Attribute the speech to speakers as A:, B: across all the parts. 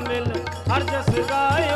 A: ਮਿਲ ਹਰ ਜਸ ਗਾਇਓ।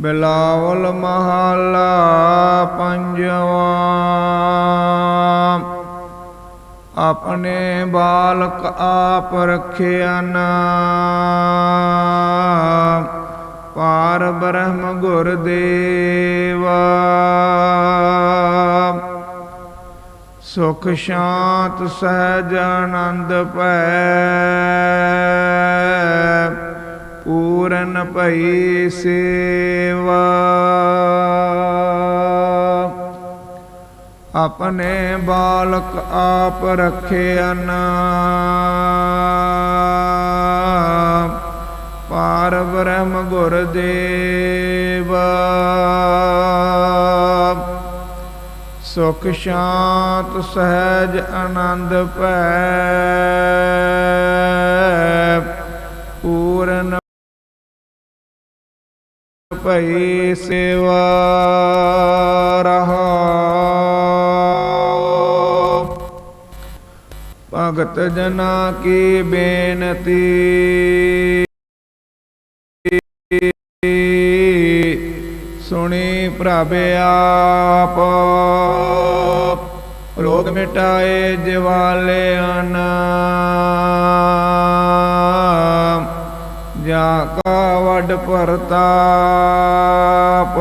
B: ਬਿਲਾਵਲ ਮਹਲਾ ਪੰਜਵਾਂ। ਆਪਣੇ ਬਾਲਕ ਆਪ ਰਖਿਆ ਪਾਰ ਬ੍ਰਹਮ ਗੁਰ ਦੇਵਾ ਸੁਖ ਸ਼ਾਂਤ ਸਹਿਜ ਆਨੰਦ ਭੈ। ਪੂਰਨ ਭਈ ਸੇਵਾ। ਆਪਣੇ ਬਾਲਕ ਆਪ ਰਖਿਆਨ ਪਾਰ ਬ੍ਰਹਮ ਗੁਰ ਦੇਵਾ। ਸੁਖ ਸ਼ਾਂਤ ਸਹਿਜ ਆਨੰਦ ਭੈ, ਪੂਰਨ ਭਈ ਸੇਵਾ ਰਹਾ ਭਗਤ ਜਨਾ ਕੀ ਬੇਨਤੀ? ਸੁਣੀ ਪ੍ਰਭ ਆਪ। ਰੋਗ ਮਿਟਾਏ ਜਿਵਾਲਿਆਂ ਜਾ ਕਾ ਵਡ ਪ੍ਰਤਾਪ।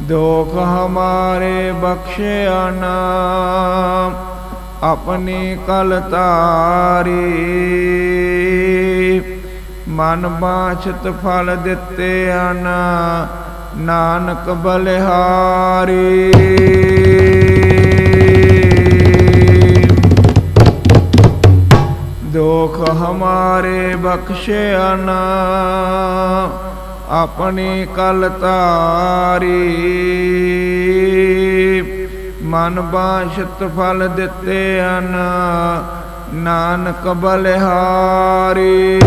B: ਦੁਖ ਹਮਾਰੇ ਬਖਸ਼ਿਆ ਨਾ ਆਪਣੀ ਕਲ ਤਾਰੀ ਮਨ ਬਾਛਤ ਫਲ ਦਿੱਤੇ ਹਨ ਨਾਨਕ ਬਲਿਹਾਰੀ। ਬਖਸ਼ਿਆ ਨਾ। ਆਪਣੀ ਕਲ ਤਾਰੀ। ਮਨ ਬਾਸ਼ਤ ਫਲ ਦਿੱਤੇ ਹਨ ਨਾਨਕ ਬਲਿਹਾਰੀ।